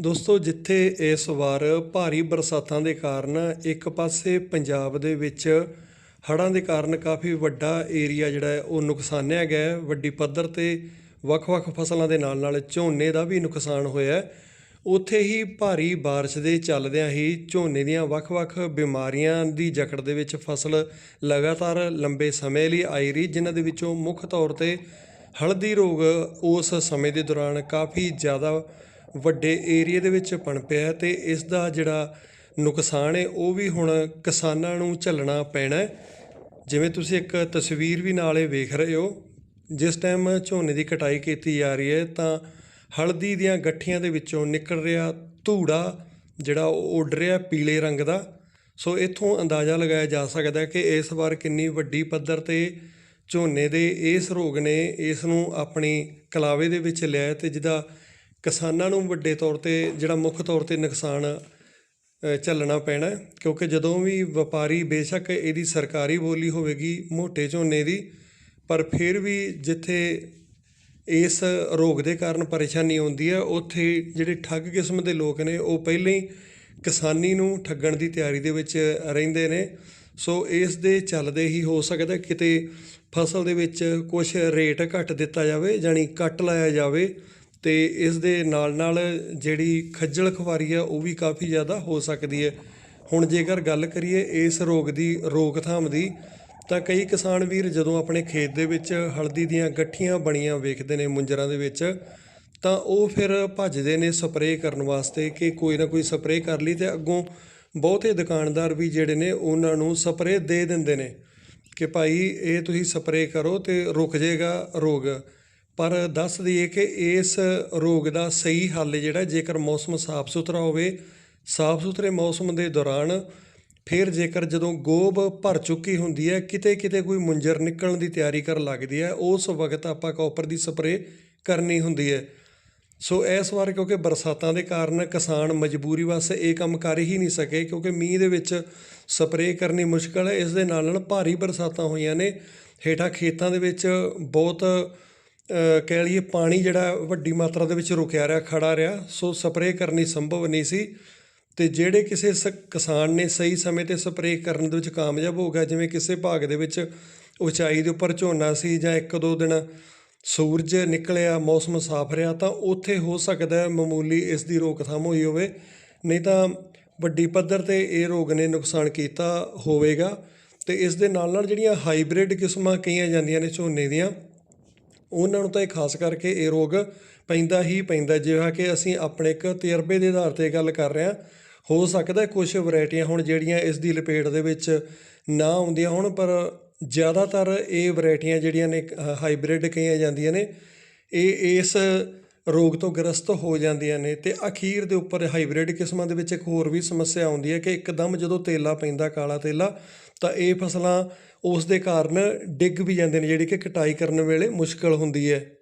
ਦੋਸਤੋ ਜਿੱਥੇ ਇਸ ਵਾਰ ਭਾਰੀ ਬਰਸਾਤਾਂ ਦੇ ਕਾਰਨ ਇੱਕ ਪਾਸੇ ਪੰਜਾਬ ਦੇ ਵਿੱਚ ਹੜ੍ਹਾਂ ਦੇ ਕਾਰਨ ਕਾਫੀ ਵੱਡਾ ਏਰੀਆ ਜਿਹੜਾ ਹੈ ਉਹ ਨੁਕਸਾਨਿਆ ਗਿਆ ਹੈ ਵੱਡੀ ਪੱਧਰ ਤੇ ਵੱਖ-ਵੱਖ ਫਸਲਾਂ ਦੇ ਨਾਲ-ਨਾਲ ਝੋਨੇ ਦਾ ਵੀ ਨੁਕਸਾਨ ਹੋਇਆ ਹੈ ਉੱਥੇ ਹੀ ਭਾਰੀ بارش ਦੇ ਚੱਲਦਿਆਂ ਹੀ ਝੋਨੇ ਦੀਆਂ ਵੱਖ-ਵੱਖ ਬਿਮਾਰੀਆਂ ਦੀ ਜਕੜ ਦੇ ਵਿੱਚ ਫਸਲ ਲਗਾਤਾਰ ਲੰਬੇ ਸਮੇਂ ਲਈ ਆਈ ਰਹੀ ਜਿਨ੍ਹਾਂ ਦੇ ਵਿੱਚੋਂ ਮੁੱਖ ਤੌਰ ਤੇ ਹਲਦੀ ਰੋਗ ਉਸ ਸਮੇਂ ਦੇ ਦੌਰਾਨ ਕਾਫੀ ਜ਼ਿਆਦਾ ਵੱਡੇ ਏਰੀਏ ਦੇ ਵਿੱਚ ਪਣਪਿਆ ਹੈ ਤੇ ਇਸ ਦਾ ਜਿਹੜਾ ਨੁਕਸਾਨ ਹੈ, ਉਹ ਵੀ ਹੁਣ ਕਿਸਾਨਾਂ ਨੂੰ ਝੱਲਣਾ ਪੈਣਾ ਜਿਵੇਂ ਤੁਸੀਂ ਇੱਕ ਤਸਵੀਰ ਵੀ ਨਾਲੇ ਵੇਖ ਰਹੇ ਹੋ, ਜਿਸ ਟਾਈਮ ਝੋਨੇ ਦੀ ਕਟਾਈ ਕੀਤੀ ਜਾ ਰਹੀ ਹੈ, ਤਾਂ ਹਲਦੀ ਦੀਆਂ ਗੱਠੀਆਂ ਦੇ ਵਿੱਚੋਂ ਨਿਕਲ ਰਿਹਾ ਧੂੜਾ, ਜਿਹੜਾ ਉਹ ਉੱਡ ਰਿਹਾ ਪੀਲੇ ਰੰਗ ਦਾ। ਸੋ ਇੱਥੋਂ ਅੰਦਾਜ਼ਾ ਲਗਾਇਆ ਜਾ ਸਕਦਾ ਹੈ ਕਿ ਇਸ ਵਾਰ ਕਿੰਨੀ ਵੱਡੀ ਪੱਧਰ ਤੇ ਝੋਨੇ ਦੇ ਇਸ ਰੋਗ ਨੇ ਇਸ ਨੂੰ ਆਪਣੀ ਕਲਾਵੇ ਦੇ ਵਿੱਚ ਲਿਆ ਹੈ ਤੇ ਜਿਹਦਾ ਕਿਸਾਨਾਂ ਨੂੰ ਵੱਡੇ ਤੌਰ ਤੇ ਜਿਹੜਾ ਮੁੱਖ ਤੌਰ ਤੇ ਨੁਕਸਾਨ ਝੱਲਣਾ ਪੈਣਾ ਕਿਉਂਕਿ ਜਦੋਂ ਵੀ ਵਪਾਰੀ ਬੇਸ਼ੱਕ ਇਹਦੀ ਸਰਕਾਰੀ ਬੋਲੀ ਹੋਵੇਗੀ, ਮੋਟੇ ਝੋਨੇ ਦੀ, ਪਰ ਫਿਰ ਵੀ ਜਿੱਥੇ ਇਸ ਰੋਗ ਦੇ ਕਾਰਨ ਪਰੇਸ਼ਾਨੀ ਆਉਂਦੀ ਹੈ, ਉੱਥੇ ਜਿਹੜੇ ਠੱਗ ਕਿਸਮ ਦੇ ਲੋਕ ਨੇ, ਉਹ ਪਹਿਲਾਂ ਹੀ ਕਿਸਾਨੀ ਨੂੰ ਠੱਗਣ ਦੀ ਤਿਆਰੀ ਦੇ ਵਿੱਚ ਰਹਿੰਦੇ ਨੇ। ਸੋ ਇਸ ਦੇ ਚੱਲਦੇ ਹੀ ਹੋ ਸਕਦਾ ਕਿਤੇ ਫਸਲ ਦੇ ਵਿੱਚ ਕੁਝ ਰੇਟ ਘੱਟ ਦਿੱਤਾ ਜਾਵੇ ਜਾਨੀ ਕੱਟ ਲਾਇਆ ਜਾਵੇ ਅਤੇ ਇਸ ਦੇ ਨਾਲ ਨਾਲ ਜਿਹੜੀ ਖੱਜਲ ਖੁਆਰੀ ਆ, ਉਹ ਵੀ ਕਾਫੀ ਜ਼ਿਆਦਾ ਹੋ ਸਕਦੀ ਹੈ। ਹੁਣ ਜੇਕਰ ਗੱਲ ਕਰੀਏ ਇਸ ਰੋਗ ਦੀ, ਰੋਕਥਾਮ ਦੀ, ਤਾਂ ਕਈ ਕਿਸਾਨ ਵੀਰ ਜਦੋਂ ਆਪਣੇ ਖੇਤ ਦੇ ਵਿੱਚ ਹਲਦੀ ਦੀਆਂ ਗੱਠੀਆਂ ਬਣੀਆਂ ਵੇਖਦੇ ਨੇ ਮੁੰਜਰਾਂ ਦੇ ਵਿੱਚ, ਤਾਂ ਉਹ ਫਿਰ ਭੱਜਦੇ ਨੇ ਸਪਰੇਅ ਕਰਨ ਵਾਸਤੇ ਕਿ ਕੋਈ ਨਾ ਕੋਈ ਸਪਰੇਅ ਕਰ ਲਈ ਤੇ ਅੱਗੋਂ ਬਹੁਤੇ ਦੁਕਾਨਦਾਰ ਵੀ ਜਿਹੜੇ ਨੇ ਉਹਨਾਂ ਨੂੰ ਸਪਰੇਅ ਦੇ ਦਿੰਦੇ ਨੇ ਕਿ ਭਾਈ ਇਹ ਤੁਸੀਂ ਸਪਰੇਅ ਕਰੋ ਤੇ ਰੁਕ ਜਾਏਗਾ ਰੋਗ। ਪਰ ਦੱਸ ਦਈਏ ਕਿ ਇਸ ਰੋਗ ਦਾ ਸਹੀ ਹੱਲ ਜਿਹੜਾ, ਜੇਕਰ ਮੌਸਮ ਸਾਫ਼ ਸੁਥਰਾ ਹੋਵੇ, ਸਾਫ਼ ਸੁਥਰੇ ਮੌਸਮ ਦੇ ਦੌਰਾਨ ਫਿਰ ਜੇਕਰ ਜਦੋਂ ਗੋਬ ਭਰ ਚੁੱਕੀ ਹੁੰਦੀ ਹੈ ਕਿਤੇ ਕਿਤੇ ਕੋਈ ਮੁੰਜਰ ਨਿਕਲਣ ਦੀ ਤਿਆਰੀ ਕਰਨ ਲੱਗਦੀ ਹੈ, ਉਸ ਵਕਤ ਆਪਾਂ ਕਾਪਰ ਦੀ ਸਪਰੇਅ ਕਰਨੀ ਹੁੰਦੀ ਹੈ। ਸੋ ਇਸ ਵਾਰ ਕਿਉਂਕਿ ਬਰਸਾਤਾਂ ਦੇ ਕਾਰਨ ਕਿਸਾਨ ਮਜਬੂਰੀ ਵਾਸਤੇ ਇਹ ਕੰਮ ਕਰ ਹੀ ਨਹੀਂ ਸਕੇ, ਕਿਉਂਕਿ ਮੀਂਹ ਦੇ ਵਿੱਚ ਸਪਰੇਅ ਕਰਨੀ ਮੁਸ਼ਕਲ ਹੈ। ਇਸ ਦੇ ਨਾਲ ਨਾਲ ਭਾਰੀ ਬਰਸਾਤਾਂ ਹੋਈਆਂ ਨੇ। ਹੇਠਾਂ ਖੇਤਾਂ ਦੇ ਵਿੱਚ ਬਹੁਤ ਕਹਿ ਲਈਏ ਪਾਣੀ ਜਿਹੜਾ ਵੱਡੀ ਮਾਤਰਾ ਦੇ ਵਿੱਚ ਰੁਕਿਆ ਰਿਹਾ, ਖੜਾ ਰਿਹਾ, ਸੋ ਸਪਰੇਅ ਕਰਨੀ ਸੰਭਵ ਨਹੀਂ ਸੀ ਤੇ ਜਿਹੜੇ ਕਿਸੇ ਸ- ਕਿਸਾਨ ਨੇ ਸਹੀ ਸਮੇਂ ਤੇ ਸਪਰੇਅ ਕਰਨ ਦੇ ਵਿੱਚ ਕਾਮਯਾਬ ਹੋ ਗਿਆ, ਜਿਵੇਂ ਕਿਸੇ ਭਾਗ ਦੇ ਵਿੱਚ ਉਚਾਈ ਦੇ ਉੱਪਰ ਝੋਨਾ ਸੀ ਜਾਂ ਇੱਕ ਦੋ ਦਿਨ ਸੂਰਜ ਨਿਕਲਿਆ, ਮੌਸਮ ਸਾਫ਼ ਰਿਹਾ, ਤਾਂ ਉੱਥੇ ਹੋ ਸਕਦਾ ਹੈ ਮਾਮੂਲੀ ਇਸ ਦੀ ਰੋਕਥਾਮ ਹੋਈ ਹੋਵੇ। ਨਹੀਂ ਤਾਂ ਵੱਡੀ ਪੱਧਰ ਤੇ ਇਹ ਰੋਗ ਨੇ ਨੁਕਸਾਨ ਕੀਤਾ ਹੋਵੇਗਾ ਤੇ ਇਸ ਦੇ ਨਾਲ ਨਾਲ ਜਿਹੜੀਆਂ ਹਾਈਬ੍ਰਿਡ ਕਿਸਮਾਂ ਕਹੀਆਂ ਜਾਂਦੀਆਂ ਨੇ ਝੋਨੇ ਦੀਆਂ ਉਹਨਾਂ ਨੂੰ ਤਾਂ ਇਹ ਖਾਸ ਕਰਕੇ ਇਹ ਰੋਗ ਪੈਂਦਾ ਹੀ ਪੈਂਦਾ ਜਿਵੇਂ ਕਿ ਅਸੀਂ ਆਪਣੇ ਇੱਕ ਤਜਰਬੇ ਦੇ ਆਧਾਰ ਤੇ ਗੱਲ ਕਰ ਰਹੇ ਹਾਂ। ਹੋ ਸਕਦਾ ਕੁਝ ਵੈਰਾਈਟੀਆਂ ਹੁਣ ਜਿਹੜੀਆਂ ਇਸ ਦੀ ਲਪੇਟ ਦੇ ਵਿੱਚ ਨਾ ਆਉਂਦੀਆਂ ਹੋਣ, ਪਰ ਜ਼ਿਆਦਾਤਰ ਇਹ ਵੈਰਾਈਟੀਆਂ ਜਿਹੜੀਆਂ ਨੇ ਹਾਈਬ੍ਰਿਡ ਕਹੀਆਂ ਜਾਂਦੀਆਂ ਨੇ, ਇਹ ਇਸ ਰੋਗ ਤੋਂ ਗ੍ਰਸਤ ਹੋ ਜਾਂਦੀਆਂ ਨੇ ਤੇ ਅਖੀਰ ਦੇ ਉੱਪਰ ਹਾਈਬ੍ਰਿਡ ਕਿਸਮਾਂ ਦੇ ਵਿੱਚ ਇੱਕ ਹੋਰ ਵੀ ਸਮੱਸਿਆ ਆਉਂਦੀ ਹੈ ਕਿ ਇੱਕਦਮ ਜਦੋਂ ਤੇਲਾ ਪੈਂਦਾ, ਕਾਲਾ ਤੇਲਾ, ਤਾਂ ਇਹ ਫਸਲਾਂ ਉਸ ਦੇ ਕਾਰਨ ਡਿੱਗ ਵੀ ਜਾਂਦੇ ਨੇ, ਜਿਹੜੀ ਕਿ ਕਟਾਈ ਕਰਨ ਵੇਲੇ ਮੁਸ਼ਕਲ ਹੁੰਦੀ ਹੈ।